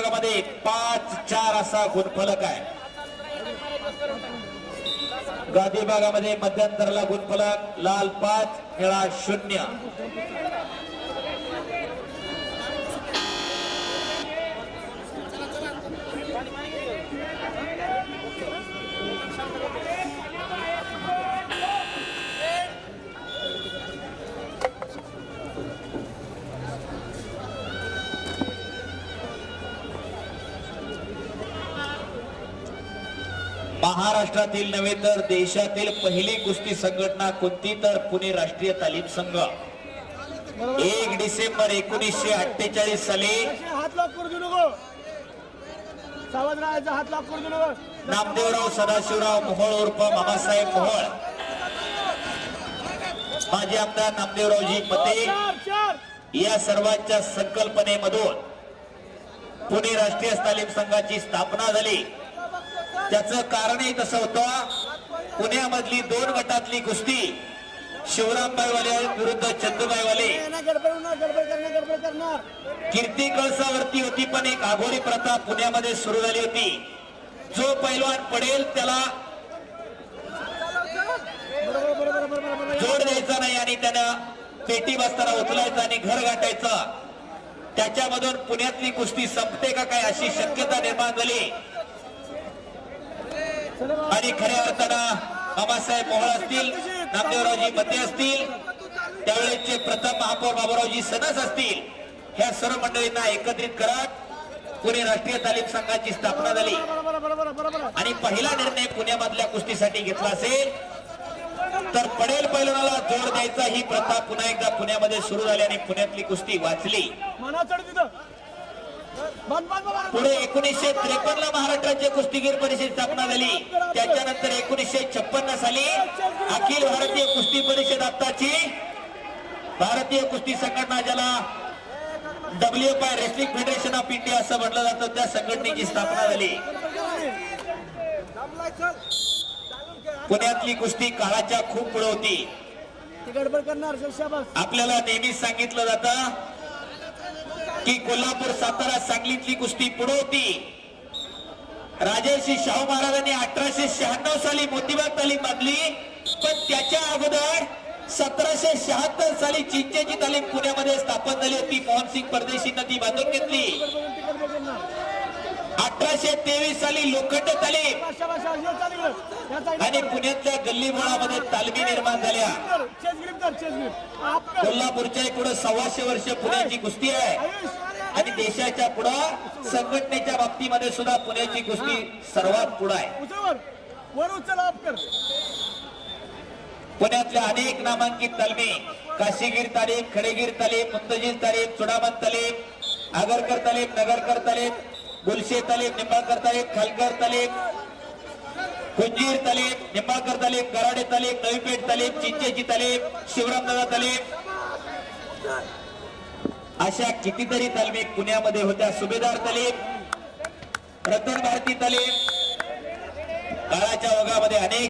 विभागामध्ये पाच चार असा गुणफलक आहे. गादी भागामध्ये मध्यंतराला गुणफलक लाल पाच निळा शून्य. महाराष्ट्रातील नव्हे तर देशातील पहिली कुस्ती संघटना कोणती तर पुणे राष्ट्रीय तालीम संघ. एक डिसेंबर एकोणीसशे अठ्ठेचाळीस साली हात लॉक करू नको हात लॉक करू नको नामदेवराव सदाशिवराव मोहोळ उर्फ मामासाहेब मोहोळ. माजी आमदार नामदेवरावजी पते. या सर्वांच्या संकल्पनेमधून पुणे राष्ट्रीय तालीम संघाची स्थापना झाली. त्याचं कारणही तसं होतं. पुण्यामधली दोन गटातली कुस्ती शिवरामबाईवाले विरुद्ध चंदूबाईवाले. कीर्ती कळसावरती होती पण एक आघोरी प्रथा पुण्यामध्ये सुरू झाली होती. जो पैलवान पडेल त्याला जोड द्यायचा नाही आणि त्यानं पेटी बसताना उचलायचं आणि घर गाठायचं. त्याच्यामधून पुण्यातली कुस्ती संपते का काय अशी शक्यता निर्माण झाली. आणि खऱ्या अर्थानं बाबासाहेब मोहळ असतील नामदेवरावजी मते असतील त्यावेळेचे प्रथम महापौर बाबारावजी सनस असतील ह्या सर्व मंडळींना एकत्रित करत पुणे राष्ट्रीय तालीम संघाची स्थापना झाली. आणि पहिला निर्णय पुण्यामधल्या कुस्तीसाठी घेतला असेल तर पडेल पैलवानाला जोड द्यायचा ही प्रथा पुन्हा एकदा पुण्यामध्ये सुरू झाली आणि पुण्यातली कुस्ती वाचली. पुढे एकोणीसशे त्रेपन्न ला महाराष्ट्राची कुस्तीगीर परिषद स्थापना झाली. त्याच्यानंतर एकोणीसशे छप्पन्न साली अखिल भारतीय कुस्ती परिषद आत्ताची भारतीय कुस्ती संघटना ज्याला डब्ल्यू पाय रेसलिंग फेडरेशन ऑफ इंडिया असं म्हटलं जातं त्या संघटनेची स्थापना झाली. पुण्यातली कुस्ती काळाच्या खूप पुढे होती. आपल्याला नेहमीच सांगितलं जातं की कोल्हापूर सातारा सांगलीतली कुस्ती पुढे होती. राजर्षी शाहू महाराजांनी अठराशे शहाण्णव साली मोतीबाग तालीम बांधली पण त्याच्या अगोदर सतराशे शहात्तर साली चिंचेची तालीम पुण्यामध्ये स्थापन झाली होती. मोहनसिंग परदेशींना ती बांधून घेतली. अठराशे तेवीस साली लोखंड तालीम आणि पुण्यातल्या गल्लीबोळामध्ये तालमी निर्माण झाल्या. कोल्हापूरच्या पुढे सव्वाशे वर्ष पुण्याची कुस्ती आहे. आणि देशाच्या पुढं संघटनेच्या बाबतीमध्ये सुद्धा पुण्याची कुस्ती सर्वात पुढे आहे. पुण्यातल्या अनेक नामांकित तालमी काशीगीर तालीम खडेगीर तालीम मुंतजीर तालीम चुडामन तालीम आगरकर तालीम नगरकर तालीम गुलशे तालीम निंबाळकर तालीम खालकर तालीम कुंजीर तालीम निंबाळकर तालीम गराडे तालीम नवीपेठ तालीम चिंचेची तालीम शिवरामदादा तालीम अशा कितीतरी तालमी पुण्यामध्ये होत्या. सुभेदार तालीम रतन भारती तालीम काळाच्या ओघामध्ये अनेक